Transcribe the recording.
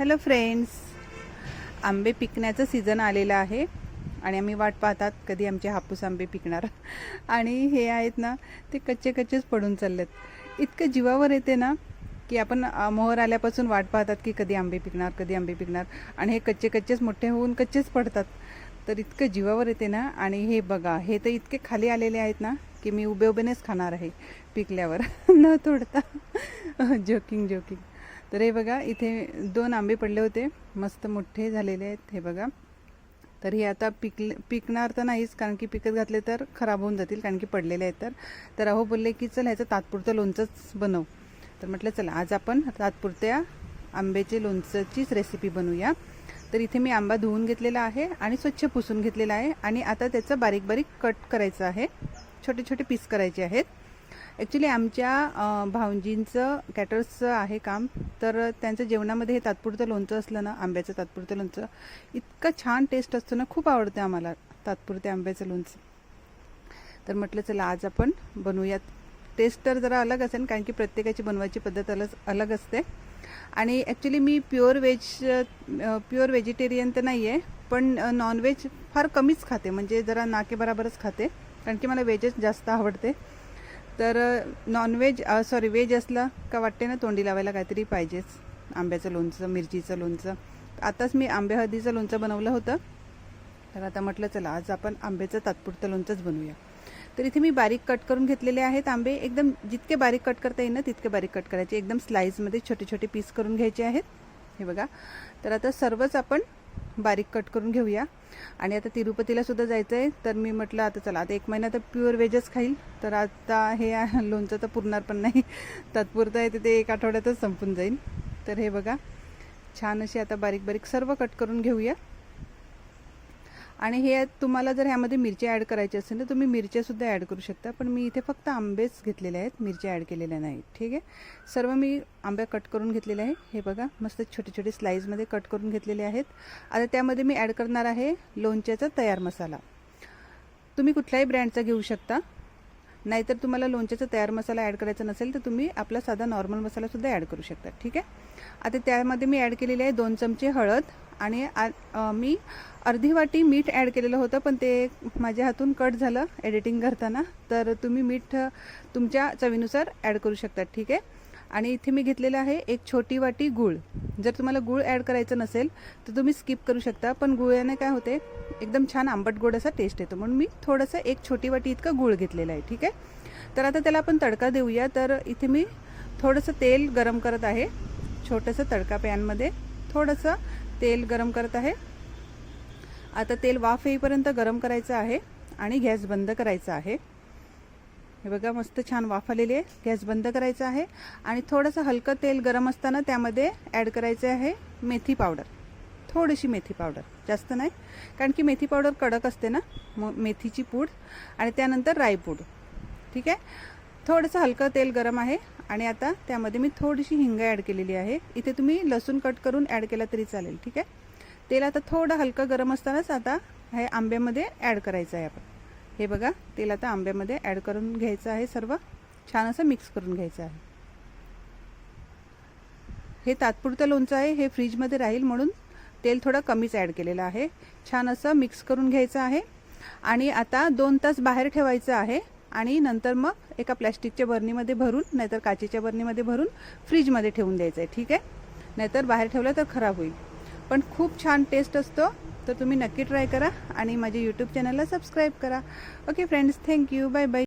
Hello friends आंबे पिकण्याचं season आलेलं आहे आणि आम्ही वाट पाहतात कधी आमचे हापूस आंबे पिकणार. आणि हे आहेत ना ते कच्चे कच्चेच पडून चाललेत. इतकं जीवावर येते ना की आपण मोहर आल्यापासून वाट पाहतात की कधी आंबे पिकणार कधी आंबे पिकणार. आणि हे कच्चे कच्चेच मोठे होऊन कच्चेच पडतात. तर इतकं जीवावर येते ना आणि हे बघा हे तर इतके खाली आलेले आहेत ना की मी उभे उभेनेच खाणार आहे पिकल्यावर. न तोडता. जोकिंग जोकिंग तर हे बघा इथे दोन आंबे पडले होते. मस्त मोठे झालेले आहेत हे बघा. तर हे आता पिकले पिकणार तर नाहीच कारण की पिकत घातले तर खराब होऊन जातील कारण की पडलेले आहेत तर. तर अहो बोलले की चल ह्याचं तात्पुरतं लोणचंच बनव. तर म्हटलं चला आज आपण तात्पुरत्या आंब्याचे लोणचंचीच रेसिपी बनवूया. तर इथे मी आंबा धुवून घेतलेला आहे आणि स्वच्छ पुसून घेतलेला आहे. आणि आता त्याचं बारीक बारीक कट करायचं आहे. छोटे छोटे पीस करायचे आहेत. ॲक्च्युली आमच्या भाऊंजींचं कॅटर्सचं आहे काम. तर त्यांचं जेवणामध्ये हे तात्पुरतं लोणचं असलं ना आंब्याचं तात्पुरतं लोणचं इतकं छान टेस्ट असतो ना खूप आवडतं आम्हाला तात्पुरत्या आंब्याचं लोणचं. तर म्हटलं चला आज आपण बनवूयात. टेस्ट तर जरा अलग असेल कारण की प्रत्येकाची बनवायची पद्धत अलग अलग असते. आणि ॲक्च्युली मी प्युअर व्हेज प्युअर व्हेजिटेरियन तर नाही आहे पण नॉनव्हेज फार कमीच खाते. म्हणजे जरा नाकेबराबरच खाते कारण की मला व्हेजच जास्त आवडते. तर नॉनव्हेज सॉरी व्हेज असलं का वाटते ना तोंडी लावायला काहीतरी पाहिजेच. आंब्याचं लोणचं मिरचीचं लोणचं. आताच मी आंबे हळदीचं लोणचं बनवलं होतं. तर आता म्हटलं चला आज आपण आंब्याचं तात्पुरतं लोणचंच बनवूया. तर इथे मी बारीक कट करून घेतलेले आहेत आंबे. एकदम जितके बारीक कट करता येईल ना तितके बारीक कट करायचे. एकदम स्लाईजमध्ये छोटे छोटे पीस करून घ्यायचे आहेत. हे बघा. तर आता सर्वच आपण बारीक कट करून घेऊया. आणि आता तिरुपतीला सुद्धा जायचं आहे तर मी म्हटलं आता चला आता एक महिना तर प्युअर व्हेजच खाईल. तर आता हे लोणचं तर पुरणार पण नाही. तात्पुरतं आहे ते एक आठवड्यातच संपून जाईल. तर हे बघा छान अशी आता बारीक बारीक सर्व कट करून घेऊया. आणि हे तुम्हाला जर ह्यामध्ये मिरच्या ॲड करायची असेल तर तुम्ही मिरच्यासुद्धा ॲड करू शकता. पण मी इथे फक्त आंबेच घेतलेले आहेत मिरच्या ॲड केलेल्या नाहीत. ठीक आहे? सर्व मी आंबे कट करून घेतलेले आहे. हे बघा मस्त छोटे छोटे स्लाईजमध्ये कट करून घेतलेले आहेत. आता त्यामध्ये मी ॲड करणार आहे लोणच्याचा तयार मसाला. तुम्ही कुठल्याही ब्रँडचा घेऊ शकता. नाहीतर तुम्हाला लोणच्याचा तयार मसाला ॲड करायचा नसेल तर तुम्ही आपला साधा नॉर्मल मसालासुद्धा ॲड करू शकता. ठीक आहे? आता त्यामध्ये मी ॲड केलेली आहे दोन चमचे हळद आणि आ- मी अर्धी वाटी मीठ ॲड केलेलं होतं पण ते माझ्या हातून कट झालं एडिटिंग करताना. तर तुम्ही मीठ तुमच्या चवीनुसार ॲड करू शकता. ठीक आहे? आणि इथे मी घेतलेलं आहे एक छोटी वाटी गूळ. जर तुम्हाला गूळ ॲड करायचं नसेल तर तुम्ही स्किप करू शकता. पण गुळाने काय होते? एकदम छान आंबट गोड असा टेस्ट येतो. म्हणून मी थोडंसं एक छोटी वाटी इतकं गूळ घेतलेलं आहे ठीक आहे? तर आता त्याला आपण तडका देऊया. तर इथे मी थोडंसं तेल गरम करत आहे. छोटंसं तडका पॅनमध्ये थोडंसं तेल गरम करत आहे. आता तेल वाफ येईपर्यंत गरम करायचं आहे आणि गॅस बंद करायचा आहे. हे बघा मस्त छान वाफवलेली आहे. गॅस बंद करायचा आहे. आणि थोडंसं हलकं तेल गरम असताना त्यामध्ये ॲड करायचं आहे मेथी पावडर थोडीशी मेथी पावडर जास्त नाही. कारण की मेथी पावडर कडक असते ना. मग मेथीची पूड आणि त्यानंतर रायपूड ठीक आहे? थोडंसं हलकं तेल गरम आहे. आणि आता त्यामध्ये मी थोडीशी हिंग ॲड केलेली आहे. इथे तुम्ही लसूण कट करून ॲड केला तरी चालेल. ठीक आहे? तेल आता थोडं हलकं गरम असतानाच आता हे आंब्यामध्ये ॲड करायचं आहे आपण. हे बघा तेल आता आंब्यामध्ये ॲड करून घ्यायचं आहे सर्व. छान असं मिक्स करून घ्यायचं आहे. हे तात्पुरतं लोणचं आहे हे फ्रीजमध्ये राहील म्हणून तेल थोडं कमीच ॲड केलेलं आहे. छान असं मिक्स करून घ्यायचं आहे. आणि आता दोन तास बाहेर ठेवायचं आहे आणि नंतर मग एका प्लॅस्टिकच्या बर्नीमध्ये भरून नाहीतर काचेच्या बर्नीमध्ये भरून फ्रीजमध्ये ठेवून द्यायचं आहे. ठीक आहे? नाहीतर बाहेर ठेवलं तर खराब होईल. पण खूप छान टेस्ट असतो. तर तुम्ही नक्की ट्राय करा आणि माझ्या यूट्यूब चॅनलला सबस्क्राईब करा. Okay friends thank you bye bye